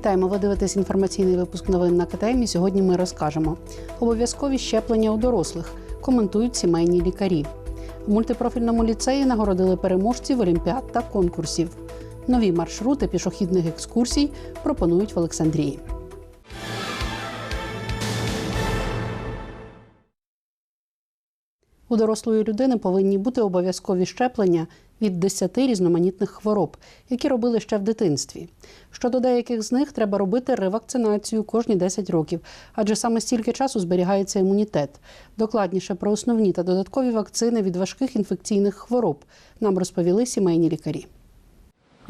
Вітаємо! Ви дивитесь інформаційний випуск новин на КТМ. І Сьогодні ми розкажемо обов'язкові щеплення у дорослих. Коментують сімейні лікарі. У мультипрофільному ліцеї нагородили переможців олімпіад та конкурсів. Нові маршрути пішохідних екскурсій пропонують в Олександрії. У дорослої людини повинні бути обов'язкові щеплення від 10 різноманітних хвороб, які робили ще в дитинстві. Щодо деяких з них треба робити ревакцинацію кожні 10 років, адже саме стільки часу зберігається імунітет. Докладніше про основні та додаткові вакцини від важких інфекційних хвороб нам розповіли сімейні лікарі.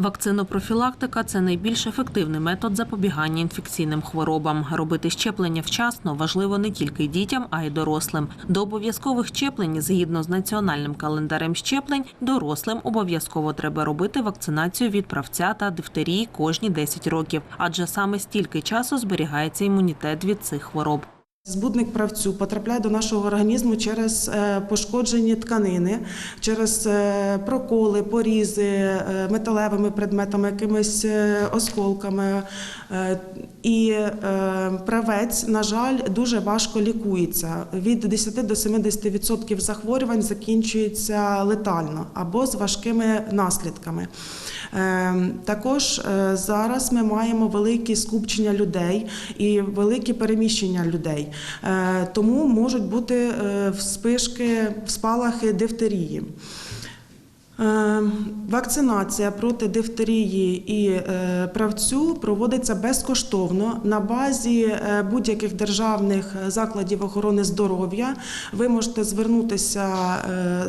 Вакцинопрофілактика це найбільш ефективний метод запобігання інфекційним хворобам. Робити щеплення вчасно важливо не тільки дітям, а й дорослим. До обов'язкових щеплень, згідно з національним календарем щеплень, дорослим обов'язково треба робити вакцинацію від правця та дифтерії кожні 10 років, адже саме стільки часу зберігається імунітет від цих хвороб. Збудник правцю потрапляє до нашого організму через е, пошкоджені тканини, через е, проколи, порізи е, металевими предметами, якимись осколками. І правець, на жаль, дуже важко лікується. Від 10 до 70% захворювань закінчується летально або з важкими наслідками. Також зараз ми маємо великі скупчення людей і великі переміщення людей, Е, тому можуть бути е, вспишки, спалахи дифтерії. Е, Вакцинація проти дифтерії і правцю проводиться безкоштовно на базі будь-яких державних закладів охорони здоров'я. Ви можете звернутися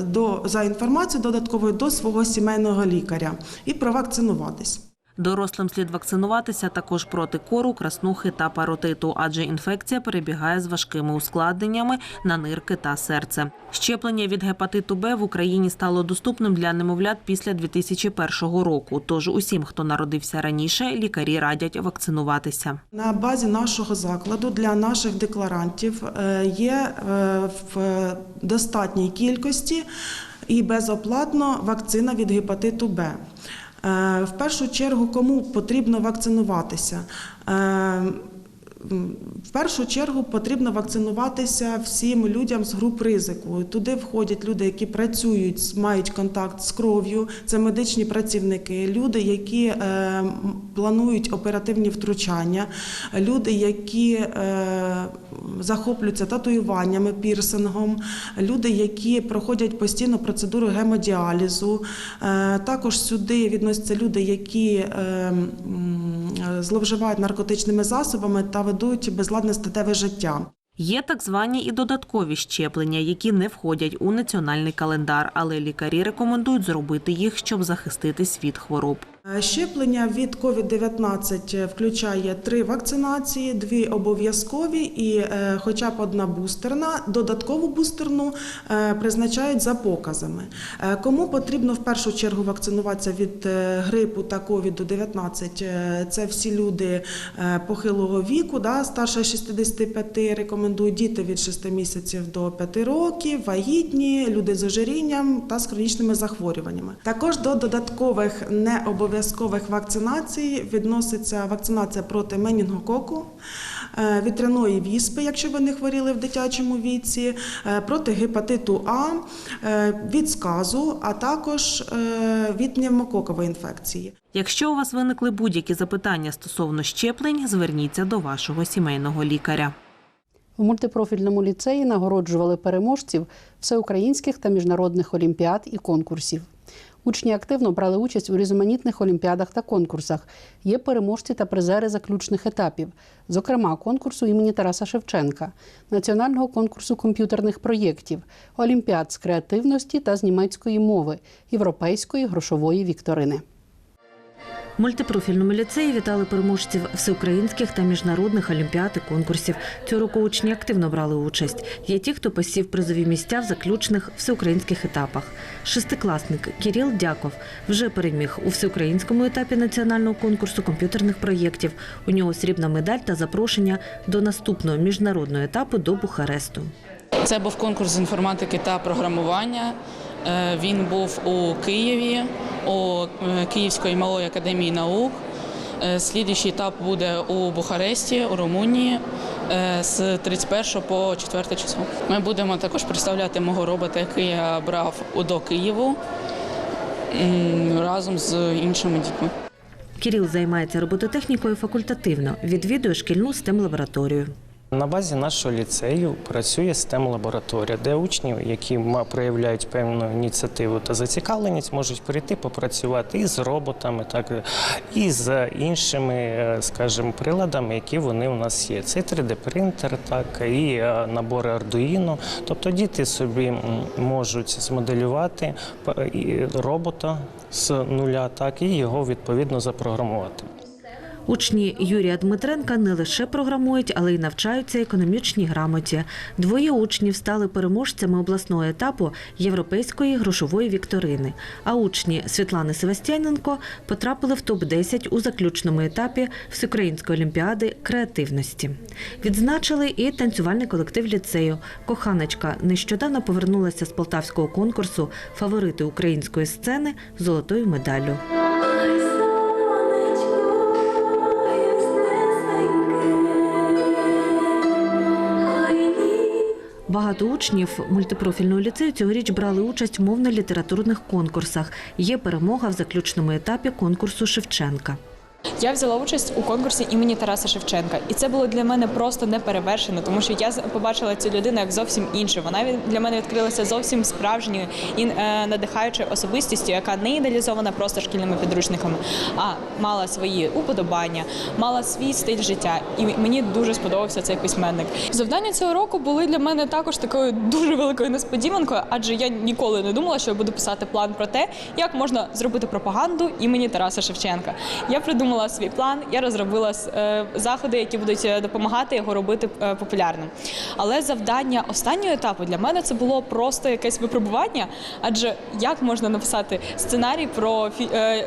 до за інформацією додатковою до свого сімейного лікаря і провакцинуватись. Дорослим слід вакцинуватися також проти кору, краснухи та паротиту, адже інфекція перебігає з важкими ускладненнями на нирки та серце. Щеплення від гепатиту Б в Україні стало доступним для немовлят після 2001 року. Тож усім, хто народився раніше, лікарі радять вакцинуватися. На базі нашого закладу для наших декларантів е, є е, в достатній кількості і безоплатно вакцина від гепатиту Б. Е, В першу чергу, кому потрібно вакцинуватися? В першу чергу потрібно вакцинуватися всім людям з груп ризику. Туди входять люди, які працюють, мають контакт з кров'ю, це медичні працівники, люди, які е, планують оперативні втручання, люди, які е, захоплюються татуюваннями, пірсингом, люди, які проходять постійно процедуру гемодіалізу. Е, також сюди відносяться люди, які е, е, зловживають наркотичними засобами та ведуть безладне статеве життя. Є так звані і додаткові щеплення, які не входять у національний календар, але лікарі рекомендують зробити їх, щоб захиститись від хвороб. Е, Щеплення від COVID-19 включає три вакцинації, дві обов'язкові і е, хоча б одна бустерна. Додаткову бустерну е, призначають за показами. Е, Кому потрібно в першу чергу вакцинуватися від е, грипу та COVID-19? Е, Це всі люди е, похилого віку, да, старше 65, рекомендують діти від 6 місяців до 5 років, вагітні, люди з ожирінням та з хронічними захворюваннями. Також до додаткових необов'язкових вакцинацій відноситься вакцинація проти менінгококу, е, вітряної віспи, якщо ви не хворіли в дитячому віці, е, проти гепатиту А, е, від сказу, а також від пневмококової інфекції. Якщо у вас виникли будь-які запитання стосовно щеплень, зверніться до вашого сімейного лікаря. У мультипрофільному ліцеї нагороджували переможців всеукраїнських та міжнародних олімпіад і конкурсів. Учні активно брали участь у різноманітних олімпіадах та конкурсах. Є переможці та призери заключних етапів, зокрема конкурсу імені Тараса Шевченка, національного конкурсу комп'ютерних проєктів, олімпіад з креативності та з німецької мови, європейської грошової вікторини. Мультипрофільному ліцеї вітали переможців всеукраїнських та міжнародних олімпіад і конкурсів. Цього року учні активно брали участь. Є ті, хто посів призові місця в заключних всеукраїнських етапах. Шестикласник Кіріл Дяков вже переміг у всеукраїнському етапі національного конкурсу комп'ютерних проєктів. У нього срібна медаль та запрошення до наступного міжнародного етапу до Бухаресту. Це був конкурс з інформатики та програмування. Е, Він був у Києві, у е, Київської малої академії наук. Е, Слідуючий етап буде у Бухаресті, у Румунії е, з 31 по 4 число. Ми будемо також представляти мого робота, який я брав до Києву разом з іншими дітьми. Кіріл займається робототехнікою факультативно, відвідує шкільну stem лабораторію На базі нашого ліцею працює stem лабораторія, де учні, які проявляють певну ініціативу та зацікавленість, можуть прийти попрацювати і з роботами, так і з іншими, е, скажімо, приладами, які вони у нас є. Це 3D-принтер, так і е, набори Arduino. Тобто діти собі можуть змоделювати робота з нуля, так і його відповідно запрограмувати. Учні Юрія Дмитренка не лише програмують, але й навчаються економічній грамоті. Двоє учнів стали переможцями обласного етапу європейської грошової вікторини. А учні Світлани Севастяненко потрапили в топ 10 у заключному етапі Всеукраїнської олімпіади креативності. Відзначили і танцювальний колектив ліцею. Коханочка нещодавно повернулася з полтавського конкурсу Фаворити української сцени золотою медаллю. Багато учнів мультипрофільного ліцею цьогоріч брали участь в мовно-літературних конкурсах. Є перемога в заключному етапі конкурсу Шевченка. Я взяла участь у конкурсі імені Тараса Шевченка, і це було для мене просто неперевершено, тому що я побачила цю людину як зовсім іншу. Вона для мене відкрилася зовсім справжньою і е, надихаючою особистістю, яка не ідеалізована просто шкільними підручниками, а мала свої уподобання, мала свій стиль життя. І мені дуже сподобався цей письменник. Завдання цього року були для мене також такою дуже великою несподіванкою, адже я ніколи не думала, що я буду писати план про те, як можна зробити пропаганду імені Тараса Шевченка. Я придумала свій план, я розробила е, заходи, які будуть е, допомагати його робити е, популярним. Але завдання останнього етапу для мене це було просто якесь випробування. Адже як можна написати сценарій про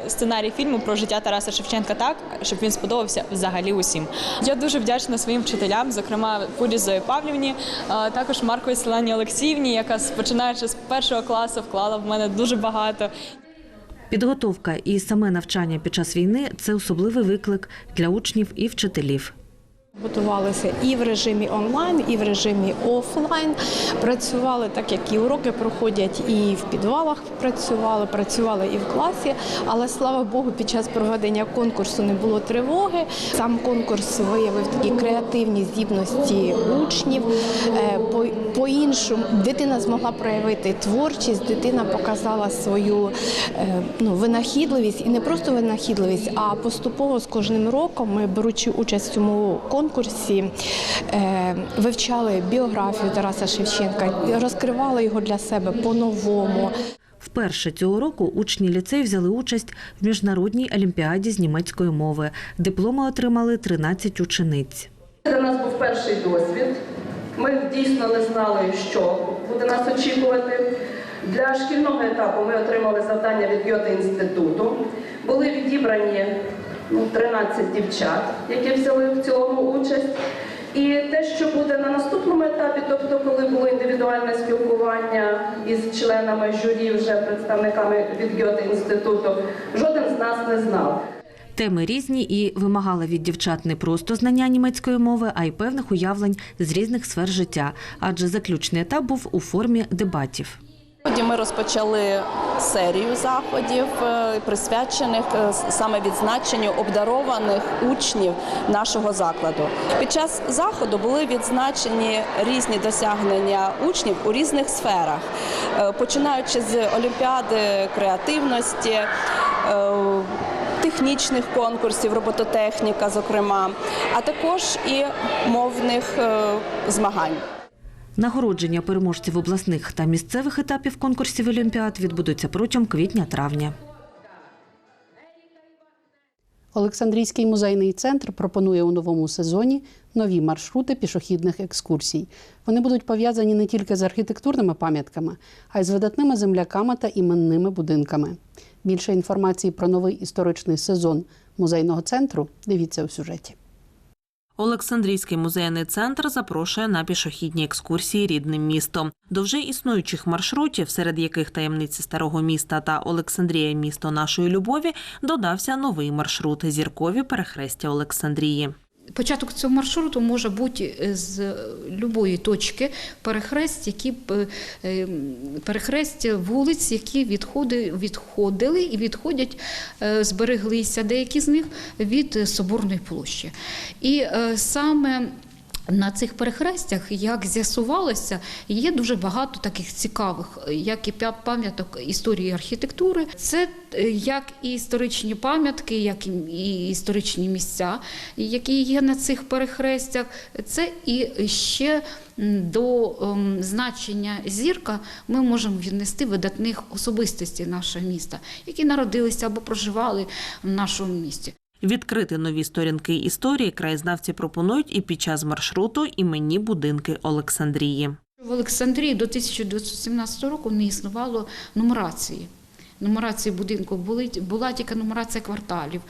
сценарій фільму про життя Тараса Шевченка так, щоб він сподобався взагалі усім. Я дуже вдячна своїм вчителям, зокрема Пурі Зої Павлівні, також Маркові Селені Олексіївні, яка починаючи з першого класу вклала в мене дуже багато. Підготовка і саме навчання під час війни це особливий виклик для учнів і вчителів. Готувалися і в режимі онлайн, і в режимі офлайн. Працювали так, як і уроки проходять, і в підвалах працювали, працювали і в класі. Але слава Богу, під час проведення конкурсу не було тривоги. Сам конкурс виявив такі креативні здібності учнів. Е, по- По-іншому дитина змогла проявити творчість, дитина показала свою е, ну, винахідливість і не просто винахідливість, а поступово з кожним роком ми, беручи участь в цьому конкурсі, е, вивчали біографію Тараса Шевченка, розкривали його для себе по-новому. Вперше цього року учні ліцею взяли участь в міжнародній олімпіаді з німецької мови. Дипломи отримали 13 учениць. Для нас був перший досвід. Ми дійсно не знали, що буде нас очікувати. Для шкільного етапу ми отримали завдання від Гьоте інституту. Були відібрані 13 дівчат, які взяли в цьому участь. І те, що буде на наступному етапі, тобто, коли було індивідуальне спілкування із членами журі, вже представниками від Гьоте інституту, жоден з нас не знав. Теми різні і вимагали від дівчат не просто знання німецької мови, а й певних уявлень з різних сфер життя, адже заключний етап був у формі дебатів. Сьогодні ми розпочали серію заходів, е, присвячених е, саме відзначенню обдарованих учнів нашого закладу. Під час заходу були відзначені різні досягнення учнів у різних сферах, Е, починаючи з олімпіади креативності. Технічних конкурсів, робототехніка, зокрема, а також і мовних змагань. Нагородження переможців обласних та місцевих етапів конкурсів Олімпіад відбудуться протягом квітня-травня. Олександрійський музейний центр пропонує у новому сезоні нові маршрути пішохідних екскурсій. Вони будуть пов'язані не тільки з архітектурними пам'ятками, а й з видатними земляками та іменними будинками. Більше інформації про новий історичний сезон музейного центру дивіться у сюжеті. Олександрійський музейний центр запрошує на пішохідні екскурсії рідним містом. До вже існуючих маршрутів, серед яких таємниці старого міста та Олександрія місто нашої любові, додався новий маршрут зіркові перехрестя Олександрії. Початок цього маршруту може бути е, з будь-якої точки перехрест, які е, перехрестя вулиць, які відходи, відходили і відходять, е, збереглися деякі з них від Соборної площі. І саме на цих перехрестях, як з'ясувалося, є дуже багато таких цікавих, як і пам'яток історії архітектури. Це е, як і історичні пам'ятки, як і історичні місця, які є на цих перехрестях. Це і ще до ем, значення зірка ми можемо віднести видатних особистостей нашого міста, які народилися або проживали в нашому місті. Відкрити нові сторінки історії краєзнавці пропонують і під час маршруту іменні будинки Олександрії. В Олександрії до 1917 року не існувало нумерації. Нумерації будинку були, була тільки нумерація кварталів,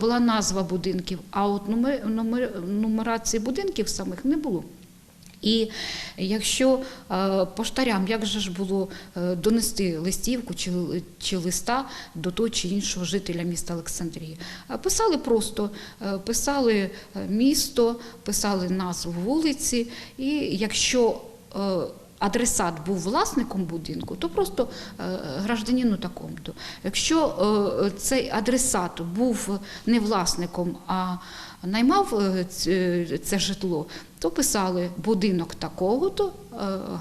була, назва будинків, а от нумер, нумер, нумерації будинків самих не було. І якщо е, поштарям, як же ж було е, донести листівку чи, чи листа до того чи іншого жителя міста Олександрії? Е, Писали просто, писали місто, писали назву вулиці, і якщо адресат був власником будинку, то просто е, гражданину такому-то. Якщо е, цей адресат був не власником, а наймав е, це житло, то писали будинок такого-то,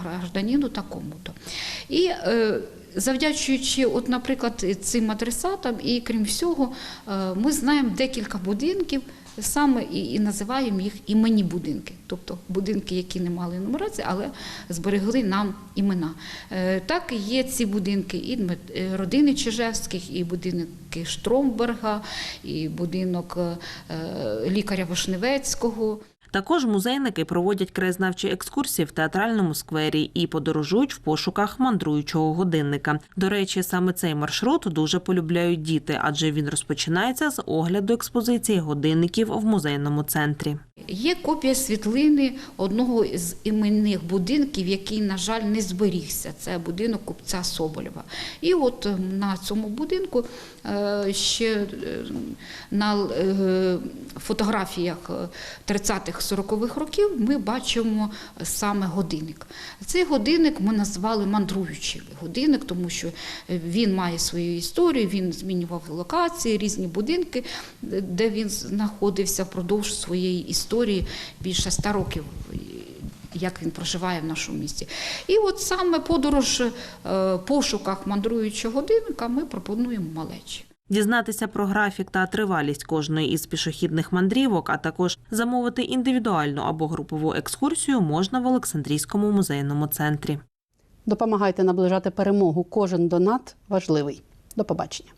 гражданину такому-то. І завдячуючи, от, наприклад, цим адресатам, і крім всього, ми знаємо декілька будинків, саме і, називаємо їх іменні будинки, тобто будинки, які не мали нумерації, але зберегли нам імена. Е, Так є ці будинки і е, родини Чижевських, і будинки Штромберга, і будинок е, лікаря Вишневецького. Також музейники проводять краєзнавчі екскурсії в театральному сквері і подорожують в пошуках мандруючого годинника. До речі, саме цей маршрут дуже полюбляють діти, адже він розпочинається з огляду експозиції годинників в музейному центрі. Є копія світлини одного з іменних будинків, який, на жаль, не зберігся. Це будинок купця Соболєва. І от на цьому будинку е, ще е, на е, фотографіях 30-х 40-х років ми бачимо саме годинник. Цей годинник ми назвали мандруючий годинник, тому що він має свою історію, він змінював локації, різні будинки, де він знаходився впродовж своєї історії більше 100 років. Як він проживає в нашому місті, і от саме подорож в пошуках мандруючого годинника ми пропонуємо малечі. Дізнатися про графік та тривалість кожної із пішохідних мандрівок, а також замовити індивідуальну або групову екскурсію можна в Олександрійському музейному центрі. Допомагайте наближати перемогу. Кожен донат важливий. До побачення.